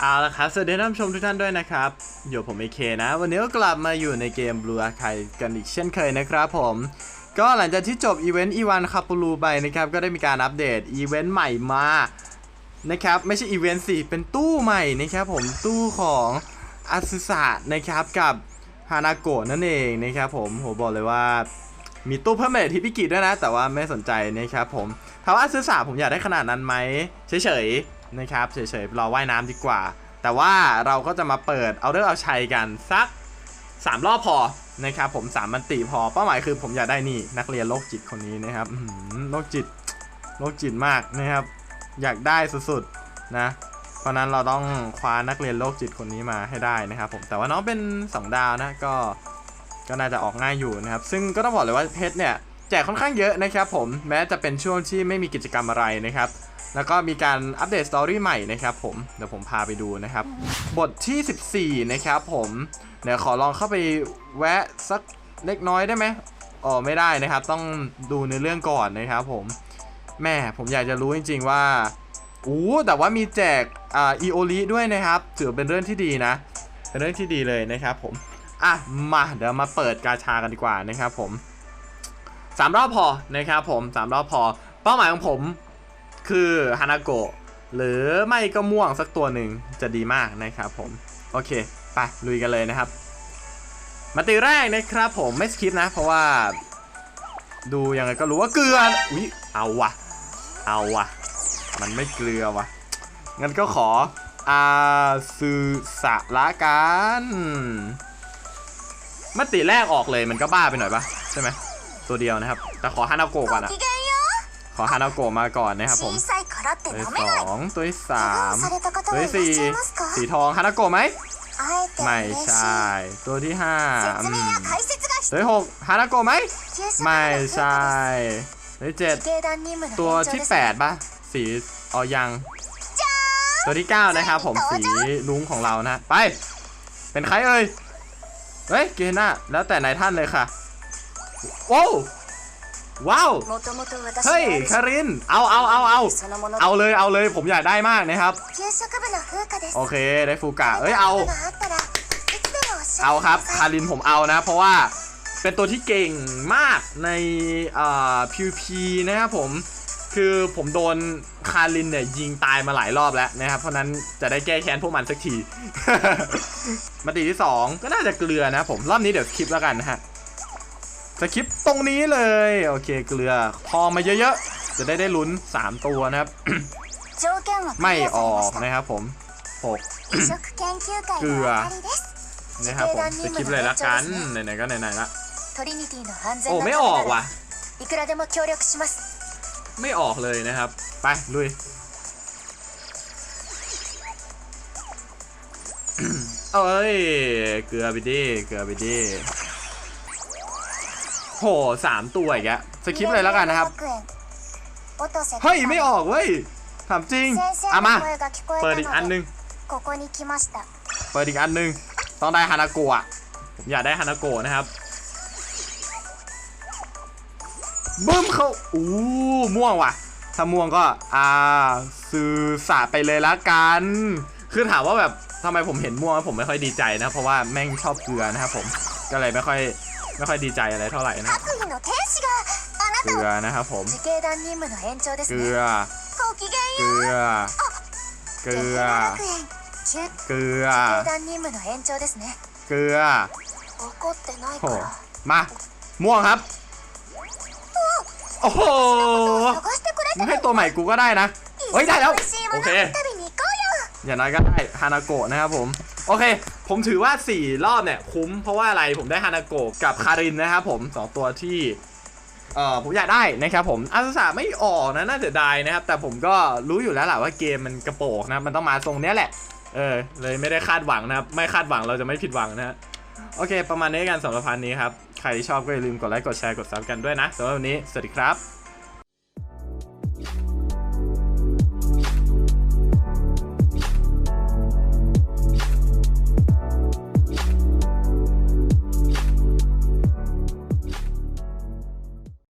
เอาละครับ สวัสดีท่านผู้ชมทุกท่านด้วยนะครับ อยู่ผมเอเคนะ วันนี้ก็กลับมาอยู่ในเกม Blue Archive กันอีกเช่นเคยนะครับผม ก็หลังจากที่จบอีเวนต์อีวานคาปูลูไปนะครับ ก็ได้มีการอัปเดตอีเวนต์ใหม่มา นะครับ ไม่ใช่อีเวนต์สิ เป็นตู้ใหม่นะครับผม ตู้ของอาซึสะนะครับกับฮานาโกะนั่นเองนะครับผมโหบอกเลยว่ามีตู้เพิ่มเมทที่พิกิด้วยนะ แต่ว่าไม่สนใจนะครับผมถามว่าซื้อสาผมอยากได้ขนาดนั้นไหมเฉยๆ นะครับเฉยๆรอว่ายน้ำดีกว่า แต่ว่าเราก็จะมาเปิดเอาเรื่องเอาชัยกันสัก 3 รอบพอนะครับผม3มันติพอเป้าหมายคือผมอยากได้นี่นักเรียนโรคจิตคนนี้นะครับโรคจิตโรคจิตมากนะครับ อยากได้สุดๆนะเพราะฉะนั้นเราต้องคว้านักเรียนโรคจิตคนนี้มาให้ได้นะครับผมแต่ว่าน้องเป็น 2 ดาวนะก็ก็น่าจะออกง่ายอยู่นะครับ ซึ่งก็ต้องบอกเลยว่าเพชรเนี่ย แจกค่อนข้างเยอะนะครับผมแม้จะเป็นช่วงที่ไม่มีกิจกรรมอะไรนะครับ แล้วก็มีการอัปเดตสตอรี่ใหม่นะครับผมเดี๋ยวผมพาไปดูนะครับ บทที่ 14 นะครับผมเดี๋ยวขอลองเข้าไปแวะสักเล็กน้อยได้ไหมอ๋อไม่ได้นะครับ ต้องดูในเรื่องก่อนนะครับผมแม่ผมอยากจะรู้จริง ๆ ว่าอู้แต่ว่ามีแจกอ่าอีโอลิด้วยนะครับถือเป็นเรื่องที่ดีนะ เป็นเรื่องที่ดีเลยนะครับผมอะมาเดี๋ยวมาเปิดกาชากันดีกว่านะครับผม สามรอบพอนะครับผมสามรอบพอ เป้าหมายของผมคือฮานาโกะหรือไม่ก็ม่วงสักตัวหนึ่งจะดีมากนะครับผม โอเค ไป ลุยกันเลยนะครับ มาตีแรกนะครับผมไม่สคิปนะ เพราะว่า ดูยังไงก็รู้ว่าเกลืออุ๊ยเอาวะเอาวะมันไม่เกลือวะงั้นก็ขออาซึสะละกันมติแรกออกเลยมันก็บ้าไปหน่อยปะใช่ไหม ตัวเดียวนะครับ แต่ขอฮานาโกก่อนอะขอฮานาโกมาก่อนนะครับผมตัวสองตัวสามตัวสี่สีทองฮานาโกไหมไม่ใช่ ตัวที่ห้าตัวหกฮานาโกไหมไม่ใช่ตัวที่เจ็ดตัวที่แปดป่ะสีออยัง ตัวที่เก้านะครับผมสีลุงของเรานะ ไป เป็นใครเอ่ยเฮ้ยเกน่าแล้วแต่นายท่านเลยค่ะ โอ้ว้าว เฮ้ย คาริน เอาเอาเอาเอา เอาเลย เอาเลย ผมอยากได้มากนะครับ โอเค ได้ฟูกะ เอ้ย เอา เอาครับ คารินผมเอานะ เพราะว่าเป็นตัวที่เก่งมากในอ่า PVP นะครับผม คือผมโดนคารินเนี่ยยิงตายมาหลายรอบแล้วนะครับ เพราะนั้นจะได้แก้แค้นพวกมันสักที มาตีที่ 2 ก็น่าจะเกลือนะผม รอบนี้เดี๋ยวคลิปแล้วกันนะฮะ สคริปตรงนี้เลย โอเคเกลือพอมาเยอะๆ จะได้ได้ลุ้น 3 ตัวนะครับ ไม่ออกนะครับผม6เกลือนะครับผมสคริปเลยละกันไหนๆก็ไหนๆละโอ้ไม่ออกว่ะไม่ออกเลยนะครับ ไปลุยเอ้ย เกลือไปดิ เกลือไปดิ โหสามตัวอีกแล้วสคริปเลยแล้วกันนะครับ เฮ้ย ไม่ออกเว้ยถามจริงเอามา เปิดอีกอันหนึ่งเปิดอีกอันหนึ่งต้องได้ฮานาโกะอยากได้ฮานาโกะนะครับบึ้มเขาอู้ม่วงว่ะ ถ้าม่วงก็อ่าสื่อสาไปเลยละกัน คือถามว่าแบบทำไมผมเห็นม่วงผมไม่ค่อยดีใจนะ เพราะว่าแม่งชอบเกลือนะครับผม ก็เลยไม่ค่อย ไม่ค่อยดีใจอะไรเท่าไหร่นะเกลือนะครับผม เกลือ เกลือ เกลือ เกลือ เกลือโหมา ม่วงครับ โอ้โหให้ตัวใหม่กูก็ได้นะ เฮ้ย ได้แล้ว โอเค อย่างน้อยก็ได้ฮานาโกะนะครับผม โอเค ผมถือว่า 4 รอบเนี่ย คุ้มเพราะว่าอะไรผมได้ฮานาโกะกับคารินนะครับผมสองตัวที่เอ่อผมอยากได้นะครับผมอาซาสะไม่ออกนะน่าเสียดายนะครับ แต่ผมก็รู้อยู่แล้วแหละว่าเกมมันกระโปงนะมันต้องมาทรงเนี้ยแหละ เออ เลยไม่ได้คาดหวังนะครับ ไม่คาดหวังเราจะไม่ผิดหวังนะฮะโอเค ประมาณนี้กันสำหรับพันนี้ครับ ใครที่ชอบก็อย่าลืมกดไลค์กดแชร์กดซับกันด้วยนะสำหรับวันนี้ สวัสดีครับ